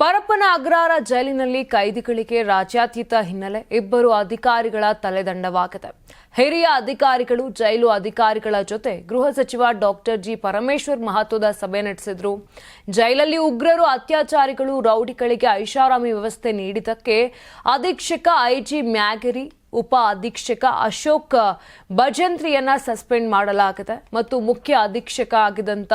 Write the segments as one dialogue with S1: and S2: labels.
S1: ಪರಪ್ಪನ ಅಗ್ರಹಾರ ಜೈಲಿನಲ್ಲಿ ಕೈದಿಗಳಿಗೆ ರಾಜ್ಯಾತೀತ ಹಿನ್ನೆಲೆ ಇಬ್ಬರು ಅಧಿಕಾರಿಗಳ ತಲೆದಂಡವಾಗಿದೆ. ಹಿರಿಯ ಅಧಿಕಾರಿಗಳು, ಜೈಲು ಅಧಿಕಾರಿಗಳ ಜೊತೆ ಗೃಹ ಸಚಿವ ಡಾಕ್ಟರ್ ಜಿ ಪರಮೇಶ್ವರ್ ಮಹತ್ವದ ಸಭೆ ನಡೆಸಿದ್ರು. ಜೈಲಲ್ಲಿ ಉಗ್ರರು, ಅತ್ಯಾಚಾರಿಗಳು, ರೌಡಿಗಳಿಗೆ ಐಷಾರಾಮಿ ವ್ಯವಸ್ಥೆ ನೀಡಿದ್ದಕ್ಕೆ ಅಧೀಕ್ಷಕ ಐಜಿ ಮ್ಯಾಗರಿ, ಉಪ ಅಧೀಕ್ಷಕ ಅಶೋಕ್ ಭಜಂತ್ರಿಯನ್ನ ಸಸ್ಪೆಂಡ್ ಮಾಡಲಾಗಿದೆ ಮತ್ತು ಮುಖ್ಯ ಅಧೀಕ್ಷಕ ಆಗಿದ್ದಂತ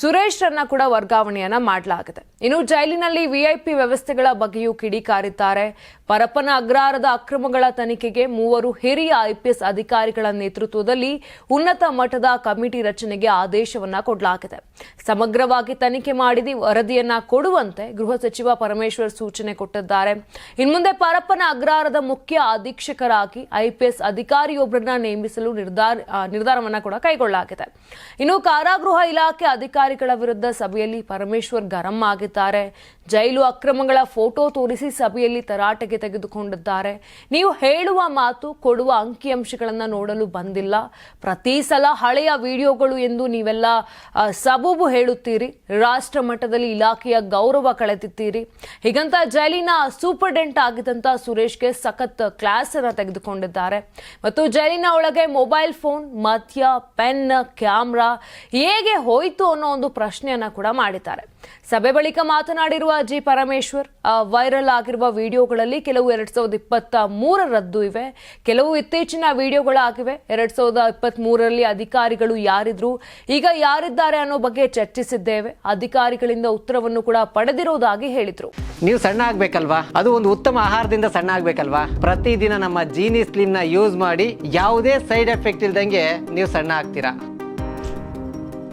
S1: ಸುರೇಶ್ರನ್ನ ಕೂಡ ವರ್ಗಾವಣೆಯನ್ನ ಮಾಡಲಾಗಿದೆ. ಇನ್ನು ಜೈಲಿನಲ್ಲಿ ವಿಐಪಿ ವ್ಯವಸ್ಥೆಗಳ ಬಗ್ಗೆಯೂ ಕಿಡಿಕಾರಿದ್ದಾರೆ. ಪರಪ್ಪನ ಅಗ್ರಹಾರದ ಅಕ್ರಮಗಳ ತನಿಖೆಗೆ ಮೂವರು ಹಿರಿಯ ಐಪಿಎಸ್ ಅಧಿಕಾರಿಗಳ ನೇತೃತ್ವದಲ್ಲಿ ಉನ್ನತ ಮಟ್ಟದ ಕಮಿಟಿ ರಚನೆಗೆ ಆದೇಶವನ್ನ ಕೊಡಲಾಗಿದೆ. ಸಮಗ್ರವಾಗಿ ತನಿಖೆ ಮಾಡಿದ ವರದಿಯನ್ನ ಕೊಡುವಂತೆ ಗೃಹ ಸಚಿವ ಪರಮೇಶ್ವರ್ ಸೂಚನೆ ಕೊಟ್ಟಿದ್ದಾರೆ. ಇನ್ಮುಂದೆ ಪರಪ್ಪನ ಅಗ್ರಹಾರದ ಮುಖ್ಯ ಅಧೀಕ್ಷಕರಾಗಿ ಐಪಿಎಸ್ ಅಧಿಕಾರಿಯೊಬ್ಬರನ್ನ ನೇಮಿಸಲು ನಿರ್ಧಾರ ನಿರ್ಧಾರವನ್ನ ಕೂಡ ಕೈಗೊಳ್ಳಲಾಗಿದೆ. ಇನ್ನು ಕಾರಾಗೃಹ ಇಲಾಖೆ ಅಧಿಕಾರಿಗಳ ವಿರುದ್ಧ ಸಭೆಯಲ್ಲಿ ಪರಮೇಶ್ವರ್ ಗರಂ ಆಗಿದ್ದಾರೆ. ಮಾಡಿದ್ದಾರೆ. ಜೈಲು ಅಕ್ರಮಗಳ ಫೋಟೋ ತೋರಿಸಿ ಸಭೆಯಲ್ಲಿ ತರಾಟೆಗೆ ತೆಗೆದುಕೊಂಡಿದ್ದಾರೆ. ನೀವು ಹೇಳುವ ಮಾತು, ಕೊಡುವ ಅಂಕಿಅಂಶಗಳನ್ನು ನೋಡಲು ಬಂದಿಲ್ಲ. ಪ್ರತಿ ಸಲ ಹಳೆಯ ವಿಡಿಯೋಗಳು ಎಂದು ನೀವೆಲ್ಲ ಸಬೂಬು ಹೇಳುತ್ತೀರಿ. ರಾಷ್ಟ್ರ ಮಟ್ಟದಲ್ಲಿ ಇಲಾಖೆಯ ಗೌರವ ಕಳೆದಿದ್ದೀರಿ. ಹೀಗಂತ ಜೈಲಿನ ಸೂಪರ್ಡೆಂಟ್ ಆಗಿದ್ದಂಥ ಸುರೇಶ್ಗೆ ಸಖತ್ ಕ್ಲಾಸ್ ಅನ್ನು ತೆಗೆದುಕೊಂಡಿದ್ದಾರೆ. ಮತ್ತು ಜೈಲಿನ ಒಳಗೆ ಮೊಬೈಲ್ ಫೋನ್, ಮದ್ಯ, ಪೆನ್, ಕ್ಯಾಮ್ರಾ, ಹೇಗೆ ಹೋಯಿತು ಅನ್ನೋ ಒಂದು ಪ್ರಶ್ನೆಯನ್ನು ಕೂಡ ಮಾಡಿದ್ದಾರೆ. ಸಭೆ ಬಳಿಕ ಮಾತನಾಡಿರುವ ಜಿ ಪರಮೇಶ್ವರ್ ವೈರಲ್ ಆಗಿರುವ ವಿಡಿಯೋಗಳಲ್ಲಿ ಕೆಲವು ಎರಡ್ ಸಾವಿರದ ಇಪ್ಪತ್ತ ಮೂರರದ್ದು ಇವೆ. ಕೆಲವು ಇತ್ತೀಚಿನ ವಿಡಿಯೋಗಳಾಗಿವೆ. ಎರಡ್ ಸಾವಿರದ ಇಪ್ಪತ್ತ್ ಮೂರರಲ್ಲಿ ಅಧಿಕಾರಿಗಳು ಯಾರಿದ್ರು, ಈಗ ಯಾರಿದ್ದಾರೆ ಅನ್ನೋ ಬಗ್ಗೆ ಚರ್ಚಿಸಿದ್ದೇವೆ. ಅಧಿಕಾರಿಗಳಿಂದ ಉತ್ತರವನ್ನು ಕೂಡ ಪಡೆದಿರುವುದಾಗಿ ಹೇಳಿದ್ರು.
S2: ನೀವು ಸಣ್ಣ ಆಗ್ಬೇಕಲ್ವಾ? ಅದು ಒಂದು ಉತ್ತಮ ಆಹಾರದಿಂದ ಸಣ್ಣ ಆಗ್ಬೇಕಲ್ವಾ? ಪ್ರತಿದಿನ ನಮ್ಮ ಜೀನಿ ಸ್ಲಿಮ್ನ ಯೂಸ್ ಮಾಡಿ ಯಾವುದೇ ಸೈಡ್ ಎಫೆಕ್ಟ್ ಇಲ್ದಂಗೆ ನೀವು ಸಣ್ಣ ಆಗ್ತೀರಾ?